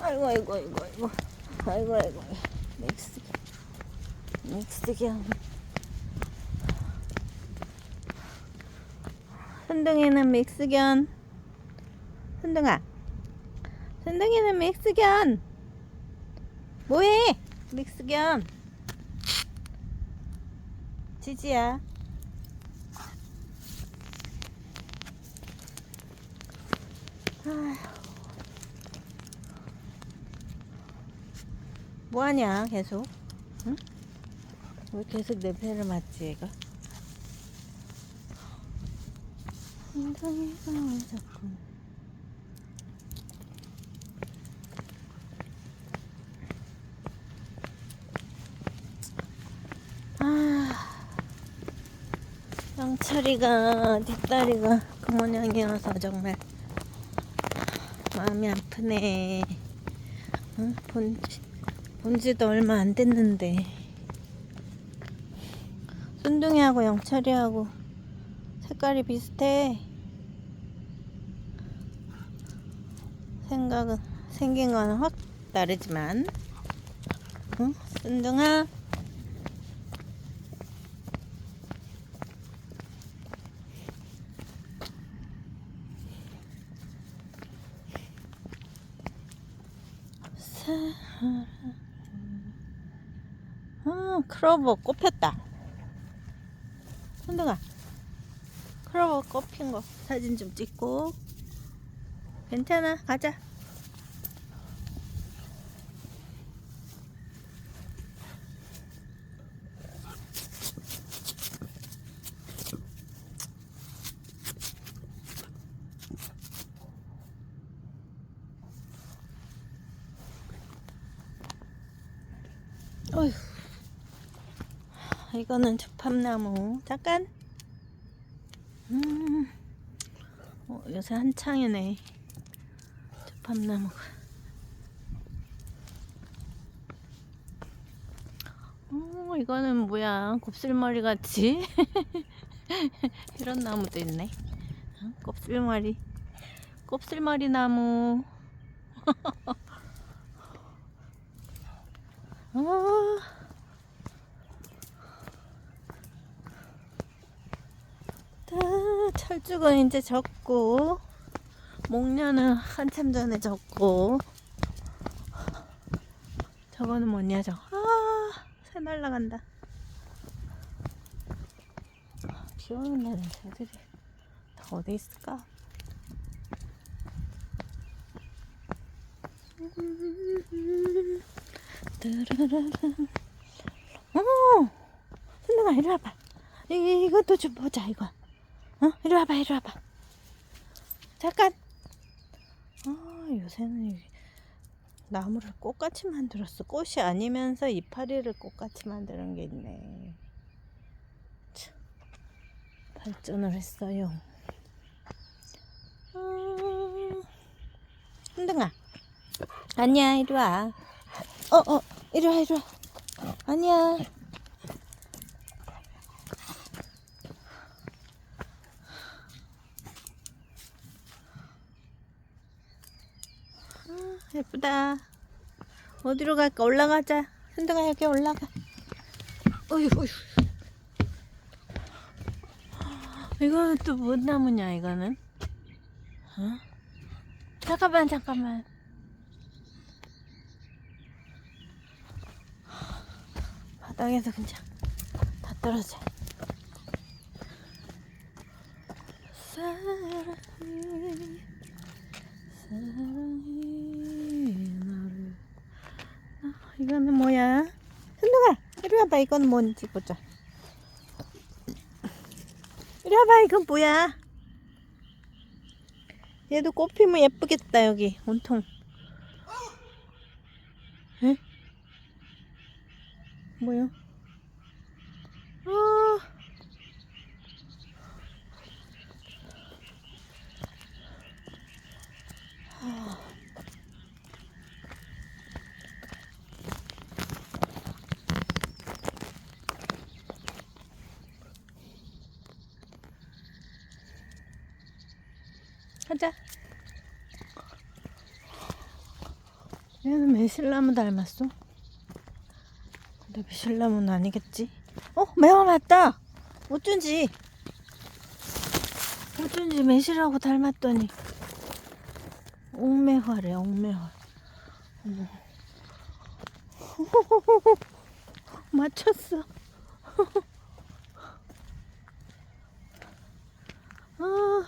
아이고 아이고 아이고 아이고. 아이고 아이고. 믹스 믹스견 순둥이는 믹스견 순둥아. 순둥이는 믹스견 뭐해? 믹스견 지지야 아휴. 뭐하냐 계속 응? 왜 계속 내 배를 맞지 얘가 엉덩이가 왜 자꾸 아 영철이가 뒷다리가 그 모양이어서 정말 마음이 아프네 응? 본, 본지도 얼마 안 됐는데. 순둥이하고 영철이하고 색깔이 비슷해. 생각은 생긴 거는 확 다르지만. 응? 순둥아? 사랑 아, 크로버 꽃폈다. 손등아, 크로버 꽃핀 거 사진 좀 찍고. 괜찮아, 가자. 어휴. 이거는 주팝나무. 잠깐. 음. 어, 요새 한창이네. 주팝나무가. 어, 이거는 뭐야? 곱슬머리 같이? 이런 나무도 있네. 어, 곱슬머리. 곱슬머리 나무. 아. 다 철쭉은 이제 졌고 목련은 한참 전에 졌고. 저거는 뭐냐 저거 아새 날라간다. 비 오는 날은 새들이 다 어디 있을까. 어머! 순둥아 이리 와봐. 이, 이것도 좀 보자 이거 어? 이리 와봐 이리 와봐. 잠깐. 아 요새는 이 나무를 꽃같이 만들었어. 꽃이 아니면서 이파리를 꽃같이 만드는 게 있네. 참, 발전을 했어요. 아, 순둥아. 아니야 이리 와. 어 어 이리 와 이리 와. 아니야 아, 예쁘다. 어디로 갈까? 올라가자. 순둥아 여기 올라가. 어휴 어휴. 이거는 또 뭔 나무냐 이거는? 어? 잠깐만 잠깐만. 바닥에서 그냥 다 떨어져. 사랑해, 사랑해 너를. 아, 이거는 뭐야? 순둥아, 이리 와봐. 이건 뭔지 보자. 이리 와봐. 이건 뭐야? 얘도 꽃 피면 예쁘겠다 여기 온통. 에? 뭐야? 아. 아. 가자. 얘는 매실나무 닮았어. 근데 매실나무는 아니겠지? 어, 매화 맞다. 어쩐지. 어쩐지 매실하고 닮았더니 옥매화래, 옥매화. 맞췄어. 아.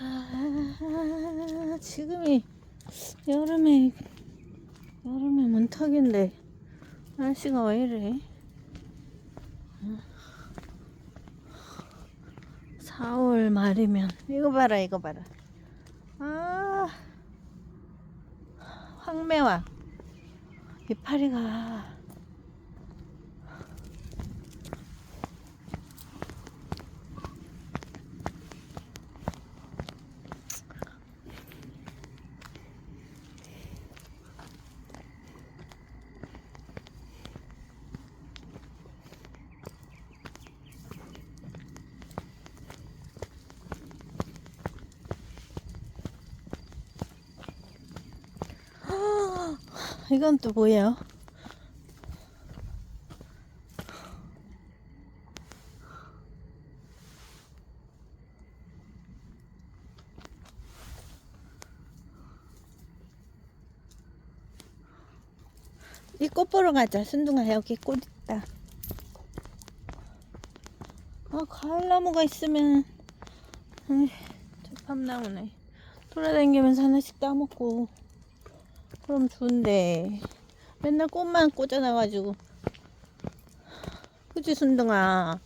아, 지금이 여름에 여름에 문턱인데 날씨가 왜 이래? 4월 말이면. 이거 봐라 이거 봐라. 아 황매화. 이파리가 이건 또 뭐예요? 이 꽃 보러 가자. 순둥아 여기 꽃 있다. 아 과일나무가 있으면 에이, 저밤 나오네. 돌아다니면서 하나씩 따먹고 그럼 좋은데. 맨날 꽃만 꽂아놔가지고. 그치 순둥아?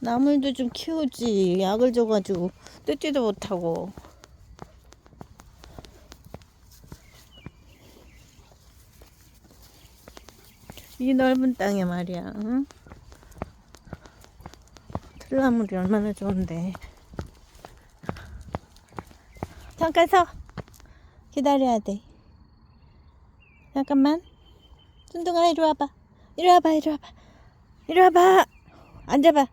나물도 좀 키우지. 약을 줘가지고 뜯지도 못하고. 이 넓은 땅에 말이야 응? 들나물이 얼마나 좋은데. 잠깐 서 기다려야 돼. 잠깐만. 순둥아 이리 와봐. 이리 와봐 이리 와봐. 이리 와봐. 앉아봐.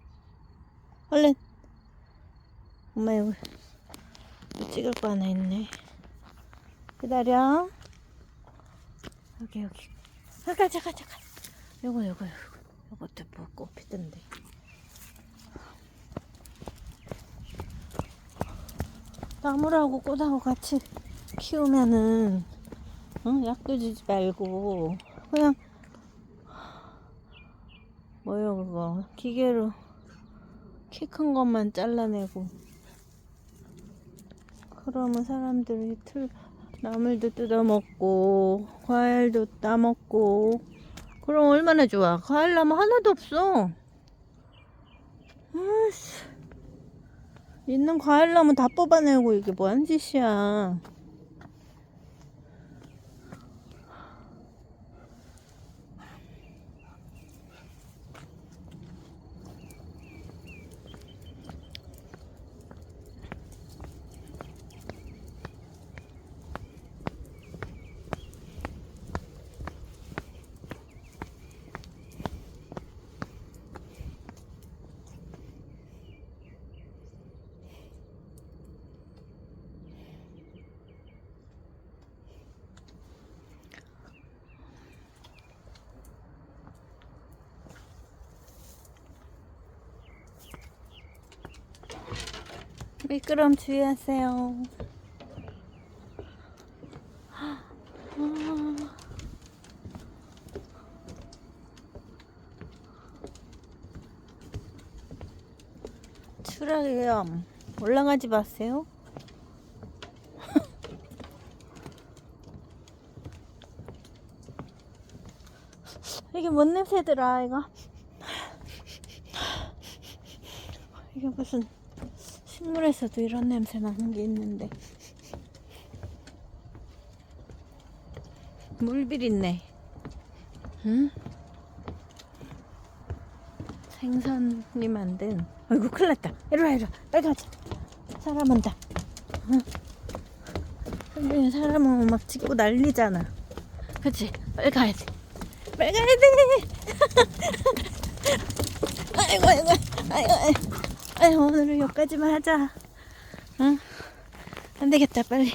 얼른. 엄마 여기 찍을 거 하나 있네. 기다려. 여기 여기. 잠깐 잠깐 잠깐. 요거 요거 요거. 요것도 뭐 꽃피던데. 나무라고 꽃하고 같이 키우면은 어? 약도 주지 말고 그냥 뭐요 그거? 기계로 키 큰 것만 잘라내고. 그러면 사람들이 틀 나물도 뜯어먹고 과일도 따먹고. 그럼 얼마나 좋아? 과일 나무 하나도 없어. 아씨. 있는 과일 나무 다 뽑아내고 이게 뭐하는 짓이야 미끄럼 주의하세요. 아, 추락이요. 올라가지 마세요. 이게 뭔 냄새더라, 이거? 이게 무슨 식물에서도 이런 냄새 나는 게 있는데. 물비린내 응? 생선이 만든 아이고 큰일 났다. 이리 와 이리 와. 빨리 가자. 사람 온다. 응. 선생님 사람 오면 막 치고 난리잖아. 그치? 빨리 가야 돼. 빨리 가야 돼. 아이고 아이고 아이고 아이고 아이고 오늘은 여기까지만 하자 응? 안 되겠다 빨리